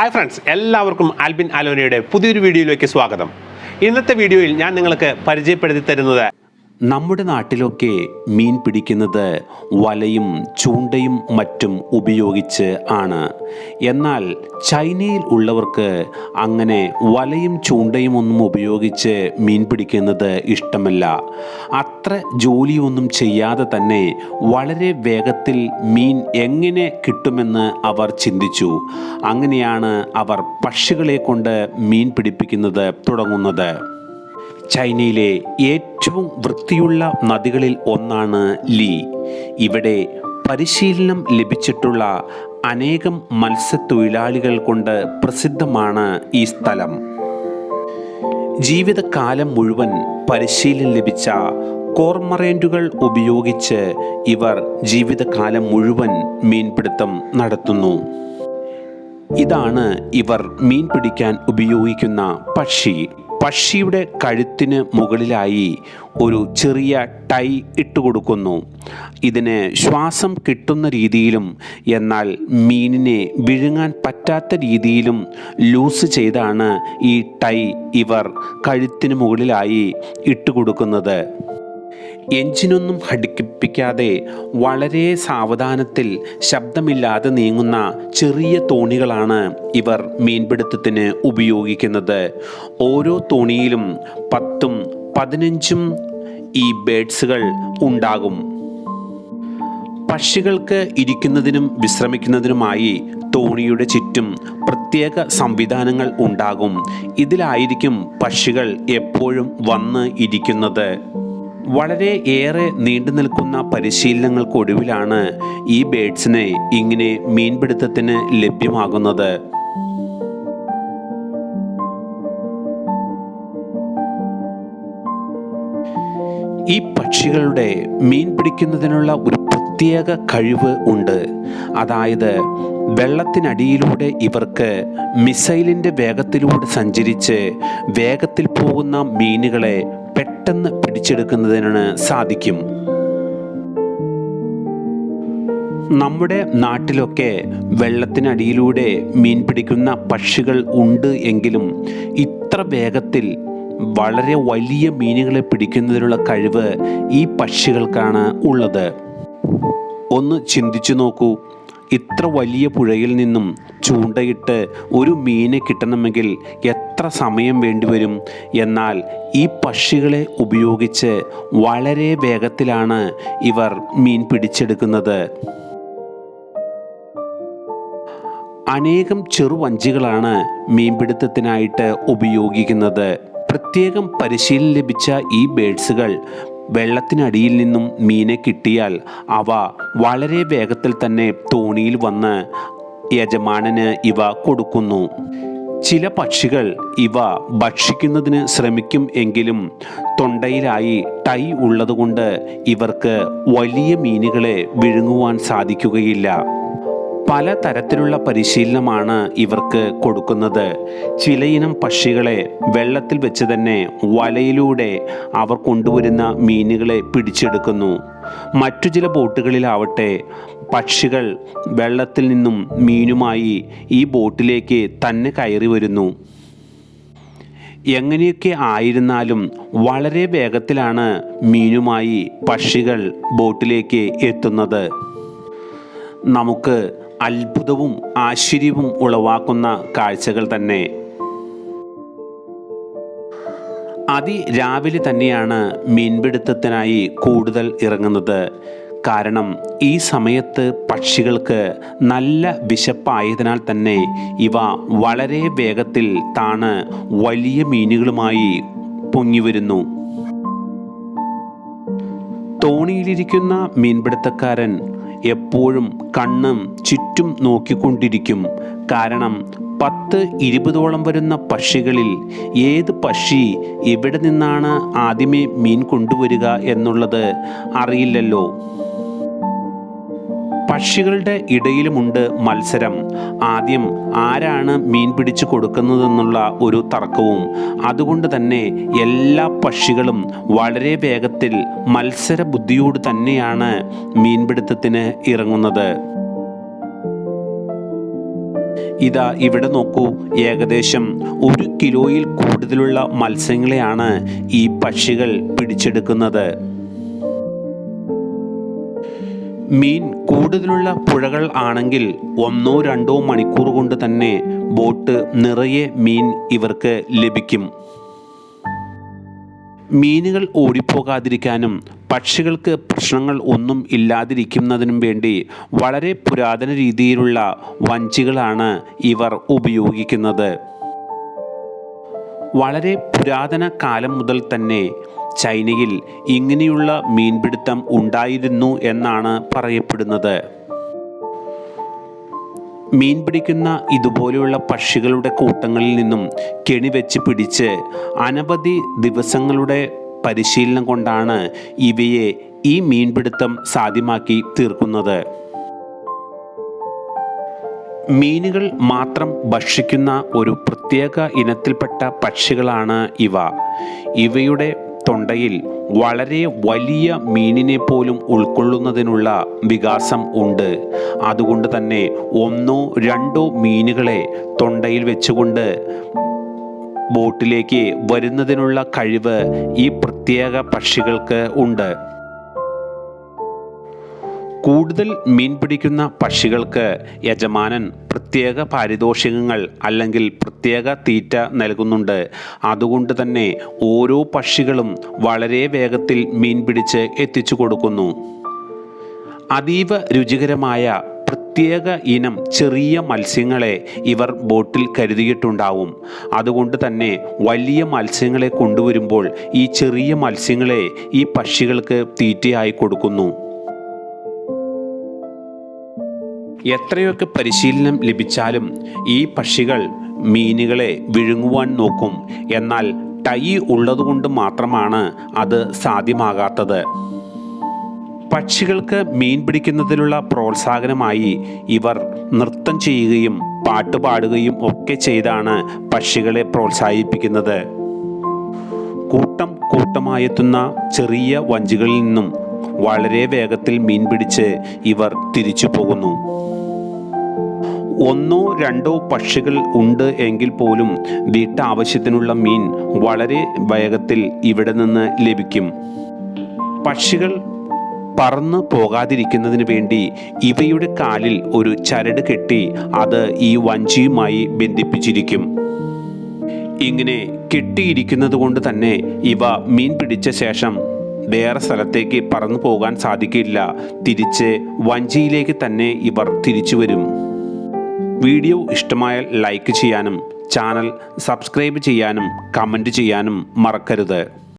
Hi friends എല്ലാവർക്കും ആൽബിൻ അലോനയുടെ പുതിയൊരു വീഡിയോയിലേക്ക് സ്വാഗതം. ഇന്നത്തെ വീഡിയോയിൽ ഞാൻ നിങ്ങൾക്ക് പരിചയപ്പെടുത്തി തരുന്നത് നമ്മുടെ നാട്ടിലൊക്കെ മീൻ പിടിക്കുന്നത് വലയും ചൂണ്ടയും മറ്റും ഉപയോഗിച്ച് ആണ്. എന്നാൽ ചൈനയിൽ ഉള്ളവർക്ക് അങ്ങനെ വലയും ചൂണ്ടയും ഒന്നും ഉപയോഗിച്ച് മീൻ പിടിക്കുന്നത് ഇഷ്ടമല്ല. അത്ര ജോലിയൊന്നും ചെയ്യാതെ തന്നെ വളരെ വേഗത്തിൽ മീൻ എങ്ങനെ കിട്ടുമെന്ന് അവർ ചിന്തിച്ചു. അങ്ങനെയാണ് അവർ പക്ഷികളെ കൊണ്ട് മീൻ പിടിപ്പിക്കുന്നത് തുടങ്ങുന്നത്. ചൈനയിലെ ഏറ്റവും വൃത്തിയുള്ള നദികളിൽ ഒന്നാണ് ലീ. ഇവിടെ പരിശീലനം ലഭിച്ചിട്ടുള്ള അനേകം മത്സ്യത്തൊഴിലാളികൾ കൊണ്ട് പ്രസിദ്ധമാണ് ഈ സ്ഥലം. ജീവിതകാലം മുഴുവൻ പരിശീലനം ലഭിച്ച കോർമറേന്റുകൾ ഉപയോഗിച്ച് ഇവർ ജീവിതകാലം മുഴുവൻ മീൻപിടുത്തം നടത്തുന്നു. ഇതാണ് ഇവർ മീൻ പിടിക്കാൻ ഉപയോഗിക്കുന്ന പക്ഷി. പക്ഷിയുടെ കഴുത്തിന് മുകളിലായി ഒരു ചെറിയ ടൈ ഇട്ടുകൊടുക്കുന്നു. ഇതിന് ശ്വാസം കിട്ടുന്ന രീതിയിലും എന്നാൽ മീനിനെ വിഴുങ്ങാൻ പറ്റാത്ത രീതിയിലും ലൂസ് ചെയ്താണ് ഈ ടൈ ഇവർ കഴുത്തിന് മുകളിലായി ഇട്ടുകൊടുക്കുന്നത്. എഞ്ചിനൊന്നും ഘടിപ്പിക്കാതെ വളരെ സാവധാനത്തിൽ ശബ്ദമില്ലാതെ നീങ്ങുന്ന ചെറിയ തോണികളാണ് ഇവർ മീൻപിടുത്തത്തിന് ഉപയോഗിക്കുന്നത്. ഓരോ തോണിയിലും പത്തും പതിനഞ്ചും ഈ ബേഡ്സുകൾ ഉണ്ടാകും. പക്ഷികൾക്ക് ഇരിക്കുന്നതിനും വിശ്രമിക്കുന്നതിനുമായി തോണിയുടെ ചുറ്റും പ്രത്യേക സംവിധാനങ്ങൾ ഉണ്ടാകും. ഇതിലായിരിക്കും പക്ഷികൾ എപ്പോഴും വന്ന് ഇരിക്കുന്നത്. വളരെ ഏറെ നീണ്ടു നിൽക്കുന്ന പരിശീലനങ്ങൾക്കൊടുവിലാണ് ഈ ബേഡ്സിനെ ഇങ്ങനെ മീൻപിടുത്തത്തിന് ലഭ്യമാകുന്നത്. ഈ പക്ഷികളുടെ മീൻ പിടിക്കുന്നതിനുള്ള ഒരു പ്രത്യേക കഴിവ് ഉണ്ട്. അതായത് വെള്ളത്തിനടിയിലൂടെ ഇവർക്ക് മിസൈലിന്റെ വേഗത്തിലൂടെ സഞ്ചരിച്ച് വേഗത്തിൽ പോകുന്ന മീനുകളെ പെട്ടെന്ന് പിടിച്ചെടുക്കുന്നതിന് സാധിക്കും. നമ്മുടെ നാട്ടിലൊക്കെ വെള്ളത്തിനടിയിലൂടെ മീൻ പിടിക്കുന്ന പക്ഷികൾ ഉണ്ട് എങ്കിലും ഇത്ര വേഗത്തിൽ വളരെ വലിയ മീനുകളെ പിടിക്കുന്നതിനുള്ള കഴിവ് ഈ പക്ഷികൾക്കാണ് ഉള്ളത്. ഒന്ന് ചിന്തിച്ചു നോക്കൂ. ഇത്ര വലിയ പുഴയിൽ നിന്നും ചൂണ്ടയിട്ട് ഒരു മീനെ കിട്ടണമെങ്കിൽ എത്ര സമയം വേണ്ടിവരും എന്നാൽ ഈ പക്ഷികളെ ഉപയോഗിച്ച് വളരെ വേഗത്തിലാണ് ഇവർ മീൻ പിടിച്ചെടുക്കുന്നത്. അനേകം ചെറുവഞ്ചികളാണ് മീൻപിടുത്തത്തിനായിട്ട് ഉപയോഗിക്കുന്നത്. പ്രത്യേകം പരിശീലനം ലഭിച്ച ഈ ബേഡ്സുകൾ വെള്ളത്തിനടിയിൽ നിന്നും മീനെ കിട്ടിയാൽ അവ വളരെ വേഗത്തിൽ തന്നെ തോണിയിൽ വന്ന് യജമാനന് ഇവ കൊടുക്കുന്നു. ചില പക്ഷികൾ ഇവ ഭക്ഷിക്കുന്നതിന് ശ്രമിക്കും എങ്കിലും തൊണ്ടയിലായി ടൈ ഉള്ളതുകൊണ്ട് ഇവർക്ക് വലിയ മീനുകളെ വിഴുങ്ങുവാൻ സാധിക്കുകയില്ല. പല തരത്തിലുള്ള പരിശീലനമാണ് ഇവർക്ക് കൊടുക്കുന്നത്. ചിലയിനം പക്ഷികളെ വെള്ളത്തിൽ വെച്ച് തന്നെ വലയിലൂടെ അവർ കൊണ്ടുവരുന്ന മീനുകളെ പിടിച്ചെടുക്കുന്നു. മറ്റു ചില ബോട്ടുകളിലാവട്ടെ പക്ഷികൾ വെള്ളത്തിൽ നിന്നും മീനുമായി ഈ ബോട്ടിലേക്ക് തന്നെ കയറി വരുന്നു. എങ്ങനെയൊക്കെ ആയിരുന്നാലും വളരെ വേഗത്തിലാണ് മീനുമായി പക്ഷികൾ ബോട്ടിലേക്ക് എത്തുന്നത്. നമുക്ക് അത്ഭുതവും ആശ്ചര്യവും ഉളവാക്കുന്ന കാഴ്ചകൾ തന്നെ. അതി രാവിലെ തന്നെയാണ് മീൻപിടുത്തത്തിനായി കൂടുതൽ ഇറങ്ങുന്നത്. കാരണം ഈ സമയത്ത് പക്ഷികൾക്ക് നല്ല വിശപ്പായതിനാൽ തന്നെ ഇവ വളരെ വേഗത്തിൽ താണ് വലിയ മീനുകളുമായി പൊങ്ങി വരുന്നു തോണിയിലിരിക്കുന്ന മീൻപിടുത്തക്കാരൻ എപ്പോഴും കണ്ണും ചുറ്റും നോക്കിക്കൊണ്ടിരിക്കും. കാരണം പത്ത് ഇരുപതോളം വരുന്ന പക്ഷികളിൽ ഏത് പക്ഷി എവിടെ നിന്നാണ് ആദ്യമേ മീൻ കൊണ്ടുവരിക എന്നുള്ളത് അറിയില്ലല്ലോ. പക്ഷികളുടെ ഇടയിലുമുണ്ട് മത്സരം. ആദ്യം ആരാണ് മീൻ പിടിച്ചു കൊടുക്കുന്നതെന്നുള്ള ഒരു തർക്കവും അതുകൊണ്ട് തന്നെ എല്ലാ പക്ഷികളും വളരെ വേഗത്തിൽ മത്സര ബുദ്ധിയോട് തന്നെയാണ് മീൻപിടുത്തത്തിന് ഇറങ്ങുന്നത്. ഇതാ ഇവിടെ നോക്കൂ ഏകദേശം ഒരു കിലോയിൽ കൂടുതലുള്ള മത്സ്യങ്ങളെയാണ് ഈ പക്ഷികൾ പിടിച്ചെടുക്കുന്നത്. മീൻ കൂടുതലുള്ള പുഴകൾ ആണെങ്കിൽ ഒന്നോ രണ്ടോ മണിക്കൂർ കൊണ്ട് തന്നെ ബോട്ട് നിറയെ മീൻ ഇവർക്ക് ലഭിക്കും. മീനുകൾ ഓടിപ്പോകാതിരിക്കാനും പക്ഷികൾക്ക് പ്രശ്നങ്ങൾ ഒന്നും ഇല്ലാതിരിക്കുന്നതിനും വേണ്ടി വളരെ പുരാതന രീതിയിലുള്ള വഞ്ചികളാണ് ഇവർ ഉപയോഗിക്കുന്നത്. വളരെ പുരാതന കാലം മുതൽ തന്നെ ചൈനയിൽ ഇങ്ങനെയുള്ള മീൻപിടുത്തം ഉണ്ടായിരുന്നു എന്നാണ് പറയപ്പെടുന്നത്. മീൻ പിടിക്കുന്ന ഇതുപോലെയുള്ള പക്ഷികളുടെ കൂട്ടങ്ങളിൽ നിന്നും കെണിവെച്ച് പിടിച്ച് അനവധി ദിവസങ്ങളുടെ പരിശീലനം കൊണ്ടാണ് ഇവയെ ഈ മീൻപിടുത്തം സാധ്യമാക്കി തീർക്കുന്നത്. മീനുകൾ മാത്രം ഭക്ഷിക്കുന്ന ഒരു പ്രത്യേക ഇനത്തിൽപ്പെട്ട പക്ഷികളാണ് ഇവ. ഇവയുടെ തൊണ്ടയിൽ വളരെ വലിയ മീനിനെ പോലും ഉൾക്കൊള്ളുന്നതിനുള്ള വികാസം ഉണ്ട്. അതുകൊണ്ട് തന്നെ ഒന്നോ രണ്ടോ മീനുകളെ തൊണ്ടയിൽ വെച്ചുകൊണ്ട് ബോട്ടിലേക്ക് വരുന്നതിനുള്ള കഴിവ് ഈ പ്രത്യേക പക്ഷികൾക്ക് ഉണ്ട്. കൂടുതൽ മീൻ പിടിക്കുന്ന പക്ഷികൾക്ക് യജമാനൻ പ്രത്യേക പാരിതോഷികങ്ങൾ അല്ലെങ്കിൽ പ്രത്യേക തീറ്റ നൽകുന്നുണ്ട്. അതുകൊണ്ട് തന്നെ ഓരോ പക്ഷികളും വളരെ വേഗത്തിൽ മീൻ പിടിച്ച് എത്തിച്ചു കൊടുക്കുന്നു. അതീവ രുചികരമായ പ്രത്യേക ഇനം ചെറിയ മത്സ്യങ്ങളെ ഇവർ ബോട്ടിൽ കരുതിയിട്ടുണ്ടാവും. അതുകൊണ്ട് തന്നെ വലിയ മത്സ്യങ്ങളെ കൊണ്ടുവരുമ്പോൾ ഈ ചെറിയ മത്സ്യങ്ങളെ ഈ പക്ഷികൾക്ക് തീറ്റയായി കൊടുക്കുന്നു. എത്രയൊക്കെ പരിശീലനം ലഭിച്ചാലും ഈ പക്ഷികൾ മീനുകളെ വിഴുങ്ങുവാൻ നോക്കും. എന്നാൽ ടൈ ഉള്ളതുകൊണ്ട് മാത്രമാണ് അത് സാധ്യമാകാത്തത്. പക്ഷികൾക്ക് മീൻ പിടിക്കുന്നതിനുള്ള പ്രോത്സാഹനമായി ഇവർ നൃത്തം ചെയ്യുകയും പാട്ടുപാടുകയും ഒക്കെ ചെയ്താണ് പക്ഷികളെ പ്രോത്സാഹിപ്പിക്കുന്നത്. കൂട്ടം കൂട്ടമായെത്തുന്ന ചെറിയ വഞ്ചികളിൽ നിന്നും വളരെ വേഗത്തിൽ മീൻ പിടിച്ച് ഇവർ തിരിച്ചു പോകുന്നു. ഒന്നോ രണ്ടോ പക്ഷികൾ ഉണ്ട് എങ്കിൽ പോലും വീട്ടാവശ്യത്തിനുള്ള മീൻ വളരെ വേഗത്തിൽ ഇവിടെ നിന്ന് ലഭിക്കും. പക്ഷികൾ പറന്ന് പോകാതിരിക്കുന്നതിന് വേണ്ടി ഇവയുടെ കാലിൽ ഒരു ചരട് കെട്ടി അത് ഈ വഞ്ചിയുമായി ബന്ധിപ്പിച്ചിരിക്കും. ഇങ്ങനെ കെട്ടിയിരിക്കുന്നത് കൊണ്ട് തന്നെ ഇവ മീൻ പിടിച്ച ശേഷം വേറെ സ്ഥലത്തേക്ക് പറന്നു പോകാൻ സാധിക്കില്ല. തിരിച്ച് വഞ്ചിയിലേക്ക് തന്നെ ഇവർ തിരിച്ചു വരും. വീഡിയോ ഇഷ്ടമായാൽ ലൈക്ക് ചെയ്യാനും ചാനൽ സബ്സ്ക്രൈബ് ചെയ്യാനും കമന്റ് ചെയ്യാനും മറക്കരുത്.